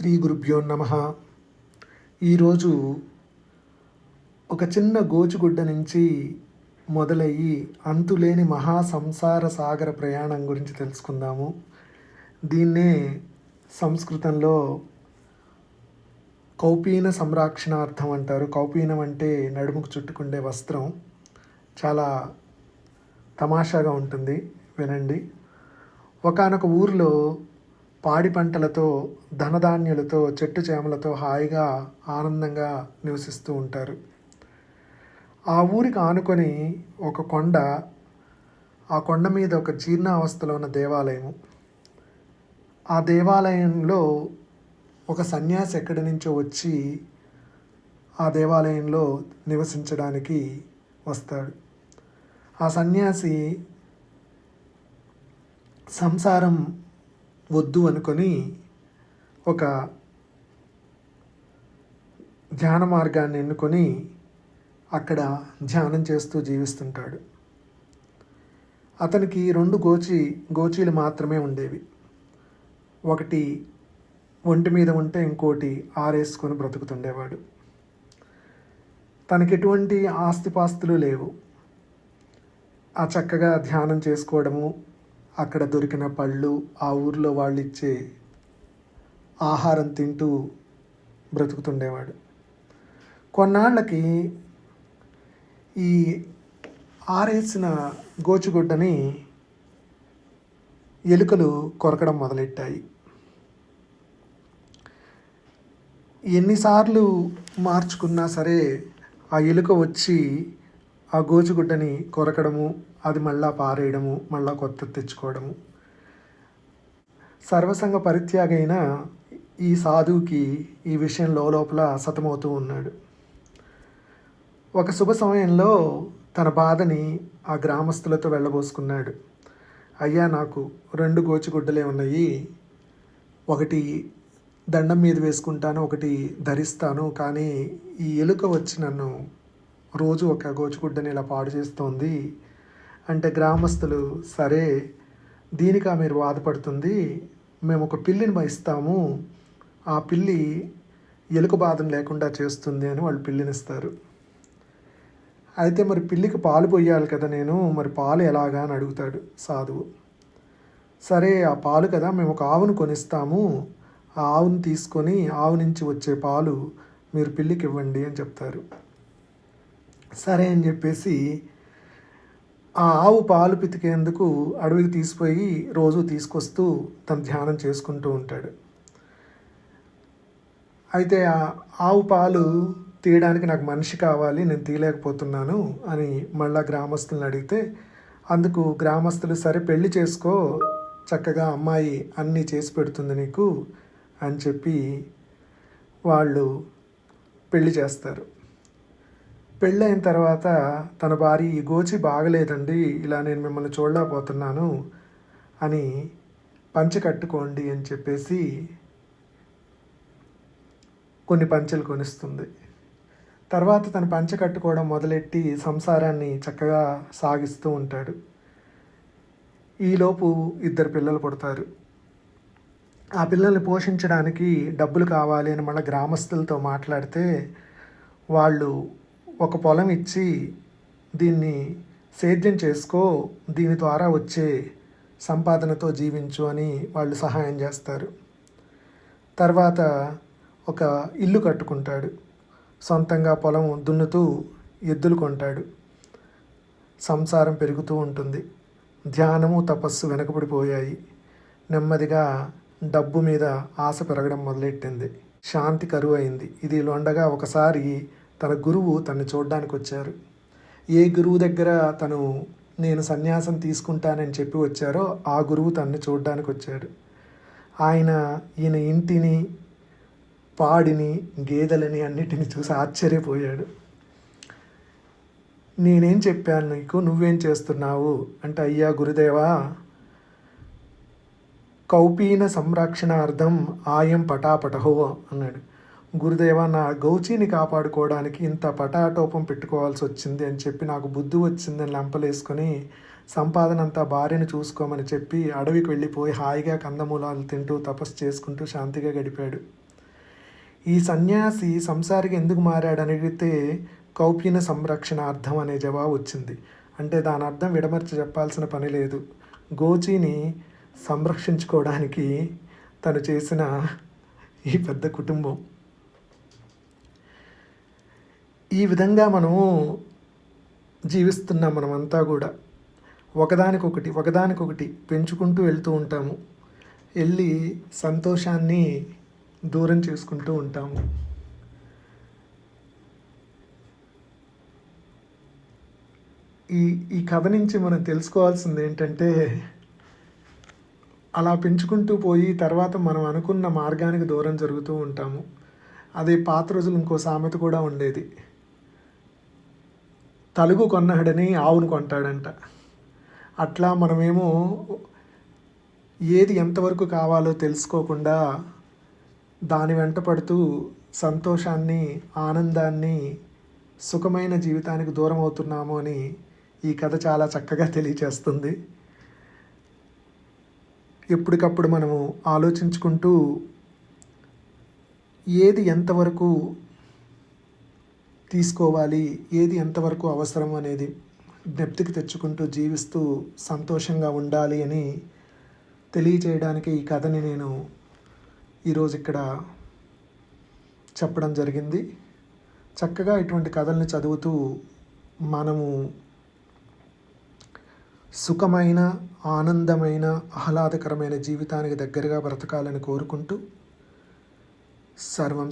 శ్రీ గురుభ్యో నమ. ఈరోజు ఒక చిన్న గోచుగుడ్డ నుంచి మొదలయ్యి అంతులేని మహా సంసార సాగర ప్రయాణం గురించి తెలుసుకుందాము. దీన్నే సంస్కృతంలో కౌపీన సంరక్షణార్థం అంటారు. కౌపీనం అంటే నడుముకు చుట్టుకుండే వస్త్రం. చాలా తమాషాగా ఉంటుంది. వినండి. ఒకానొక ఊరిలో పాడి పంటలతో ధనధాన్యాలతో చెట్టు చేమలతో హాయిగా ఆనందంగా నివసిస్తూ ఉంటారు. ఆ ఊరికి ఆనుకొని ఒక కొండ ఆ కొండ మీద ఒక జీర్ణావస్థలో ఉన్న దేవాలయము. ఆ దేవాలయంలో ఒక సన్యాసి ఎక్కడి నుంచో వచ్చి ఆ దేవాలయంలో నివసించడానికి వస్తాడు. ఆ సన్యాసి సంసారం వద్దు అనుకొని ఒక ధ్యాన మార్గాన్ని ఎన్నుకొని అక్కడ ధ్యానం చేస్తూ జీవిస్తుంటాడు. అతనికి రెండు గోచి గోచీలు మాత్రమే ఉండేవి. ఒకటి ఒంటి మీద ఉంటే ఇంకోటి ఆరేసుకొని బ్రతుకుతుండేవాడు. తనకి ఎటువంటి ఆస్తిపాస్తులు లేవు. ఆ చక్కగా ధ్యానం చేసుకోవడము అక్కడ దొరికిన పళ్ళు ఆ ఊర్లో వాళ్ళు ఇచ్చే ఆహారం తింటూ బ్రతుకుతుండేవాడు. కొన్నాళ్ళకి ఈ ఆరేసిన గోచుగుడ్డని ఎలుకలు కొరకడం మొదలెట్టాయి. ఎన్నిసార్లు మార్చుకున్నా సరే ఆ ఎలుక వచ్చి ఆ గోచుగుడ్డని కొరకడము అది మళ్ళా పారేయడము మళ్ళా కొత్త తెచ్చుకోవడము. సర్వసంగ పరిత్యాగైన ఈ సాధువుకి ఈ విషయం లోపల సతమవుతూ ఉన్నాడు. ఒక శుభ సమయంలో తన బాధని ఆ గ్రామస్తులతో వెళ్ళబోసుకున్నాడు. అయ్యా నాకు రెండు గోచిగుడ్డలే ఉన్నాయి. ఒకటి దండం మీద వేసుకుంటాను ఒకటి ధరిస్తాను కానీ ఈ ఎలుక వచ్చి నన్ను రోజు ఒక గోచుగుడ్డని ఇలా పాడు చేస్తోంది. అంటే గ్రామస్తులు సరే దీనికా మీరు బాధపడుతుంది మేము ఒక పిల్లిని ఇస్తాము ఆ పిల్లి ఎలుక బాధం లేకుండా చేస్తుంది అని వాళ్ళు పిల్లినిస్తారు. అయితే మరి పిల్లికి పాలు పోయాలి కదా నేను మరి పాలు ఎలాగా అని అడుగుతాడు సాధువు. సరే ఆ పాలు కదా మేము ఒక ఆవును కొనిస్తాము ఆ ఆవును తీసుకొని ఆవు నుంచి వచ్చే పాలు మీరు పిల్లికి ఇవ్వండి అని చెప్తారు. సరే అని చెప్పేసి ఆ ఆవు పాలు పితికేందుకు అడవికి తీసిపోయి రోజు తీసుకొస్తూ తన ధ్యానం చేసుకుంటూ ఉంటాడు. అయితే ఆ ఆవు పాలు తీయడానికి నాకు మనిషి కావాలి నేను తీయలేకపోతున్నాను అని మళ్ళా గ్రామస్తులను అడిగితే అందుకు గ్రామస్తులు సరే పెళ్ళి చేసుకో చక్కగా అమ్మాయి అన్నీ చేసి పెడుతుంది నీకు అని చెప్పి వాళ్ళు పెళ్ళి చేస్తారు. పెళ్ళైన తర్వాత తన భార్య ఈ గోచి బాగలేదండి ఇలా నేను మిమ్మల్ని చూడలేకపోతున్నాను అని పంచె కట్టుకోండి అని చెప్పేసి కొన్ని పంచెలు కొనిస్తుంది. తర్వాత తన పంచె కట్టుకోవడం మొదలెట్టి సంసారాన్ని చక్కగా సాగిస్తూ ఉంటాడు. ఈలోపు ఇద్దరు పిల్లలు పుడతారు. ఆ పిల్లల్ని పోషించడానికి డబ్బులు కావాలి అని మళ్ళీ గ్రామస్తులతో మాట్లాడితే వాళ్ళు ఒక పొలం ఇచ్చి దీన్ని సేద్యం చేసుకో దీని ద్వారా వచ్చే సంపాదనతో జీవించు అని వాళ్ళు సహాయం చేస్తారు. తర్వాత ఒక ఇల్లు కట్టుకుంటాడు. సొంతంగా పొలం దున్నుతూ ఎద్దులు కొంటాడు. సంసారం పెరుగుతూ ఉంటుంది. ధ్యానము తపస్సు వెనకబడిపోయాయి. నెమ్మదిగా డబ్బు మీద ఆశ పెరగడం మొదలెట్టింది. శాంతి కరువు అయింది ఇది ఉండగా ఒకసారి తన గురువు తనని చూడడానికి వచ్చారు ఏ గురువు దగ్గర తను నేను సన్యాసం తీసుకుంటానని చెప్పి వచ్చారో ఆ గురువు తనని చూడడానికి వచ్చాడు ఆయన ఈయన ఇంటిని పాడిని గేదెలని అన్నిటిని చూసి ఆశ్చర్యపోయాడు. నేనేం చెప్పాను నీకు? నువ్వేం చేస్తున్నావు? అంటే అయ్యా గురుదేవా కౌపీన సంరక్షణార్థం ఆయం పటాపటహో అన్నాడు. గురుదేవ నా గౌచీని కాపాడుకోవడానికి ఇంత పటాటోపం పెట్టుకోవాల్సి వచ్చింది అని చెప్పి నాకు బుద్ధి వచ్చిందని లంపలేసుకొని సంపాదన అంతా భార్యను చూసుకోమని చెప్పి అడవికి వెళ్ళిపోయి హాయిగా కందమూలాలు తింటూ తపస్సు చేసుకుంటూ శాంతిగా గడిపాడు. ఈ సన్యాసి సంసారికి ఎందుకు మారాడని అడిగితే కౌప్యన సంరక్షణార్థం అనే జవాబు వచ్చింది. అంటే దాని అర్థం విడమర్చి చెప్పాల్సిన పని లేదు. గోచీని సంరక్షించుకోవడానికి తను చేసిన ఈ పెద్ద కుటుంబం. ఈ విధంగా మనము జీవిస్తున్నాం మనమంతా కూడా. ఒకదానికొకటి ఒకదానికొకటి పెంచుకుంటూ వెళ్తూ ఉంటాము. వెళ్ళి సంతోషాన్ని దూరం చేసుకుంటూ ఉంటాము. ఈ ఈ కథ నుంచి మనం తెలుసుకోవాల్సింది ఏంటంటే అలా పెంచుకుంటూ పోయి తర్వాత మనం అనుకున్న మార్గానికి దూరం జరుగుతూ ఉంటాము. అదే పాత రోజులు ఇంకో సామెత కూడా ఉండేది. తలుగు కొన్నాడని ఆవును కొంటాడంట. అట్లా మనమేమో ఏది ఎంతవరకు కావాలో తెలుసుకోకుండా దాని వెంట పడుతూ సంతోషాన్ని ఆనందాన్ని సుఖమైన జీవితానికి దూరం అవుతున్నాము అని ఈ కథ చాలా చక్కగా తెలియచేస్తుంది. ఎప్పటికప్పుడు మనము ఆలోచించుకుంటూ ఏది ఎంతవరకు తీసుకోవాలి ఏది ఎంతవరకు అవసరం అనేది జ్ఞప్తికి తెచ్చుకుంటూ జీవిస్తూ సంతోషంగా ఉండాలి అని తెలియచేయడానికి ఈ కథని నేను ఈరోజు ఇక్కడ చెప్పడం జరిగింది. చక్కగా ఇటువంటి కథల్ని చదువుతూ మనము సుఖమైన ఆనందమైన ఆహ్లాదకరమైన జీవితానికి దగ్గరగా బ్రతకాలని కోరుకుంటూ సర్వం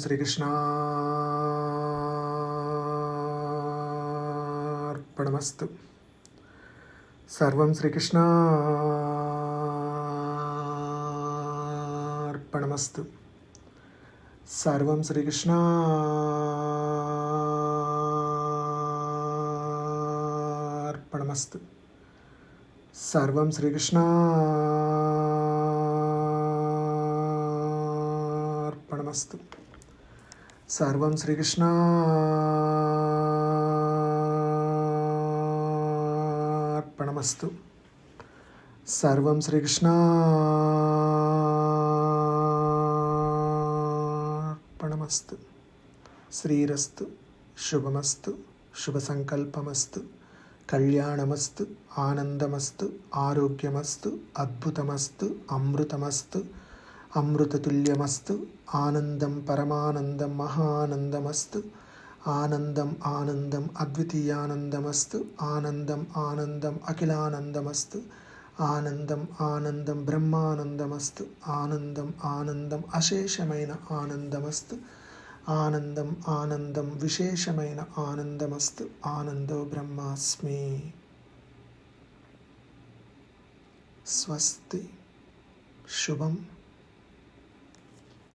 శ్రీకృష్ణార్పణమస్తు సర్వం శ్రీకృష్ణార్పణమస్తు సర్వం శ్రీకృష్ణార్పణమస్తు సర్వం శ్రీకృష్ణార్పణమస్తు సర్వం శ్రీకృష్ణ అర్పణమస్తు. సర్వం శ్రీకృష్ణార్పణమస్తు. శ్రీరస్తు శుభమస్తు శుభ సంకల్పమస్తు కళ్యాణమస్తు ఆనందమస్తు ఆరోగ్యమస్తు అద్భుతమస్తు అమృతమస్తు అమృతతుల్యమస్తు ఆనందం పరమానందం మహానందమస్తు ఆనందం ఆనందం అద్వితీయానందమస్తు ఆనందం ఆనందం అఖిలానందమస్తు ఆనందం ఆనందం బ్రహ్మానందమస్తు ఆనందం ఆనందం అశేషమైన ఆనందమస్తు ఆనందం ఆనందం విశేషమైన ఆనందమస్తు ఆనందో బ్రహ్మాస్మి. స్వస్తి. శుభం.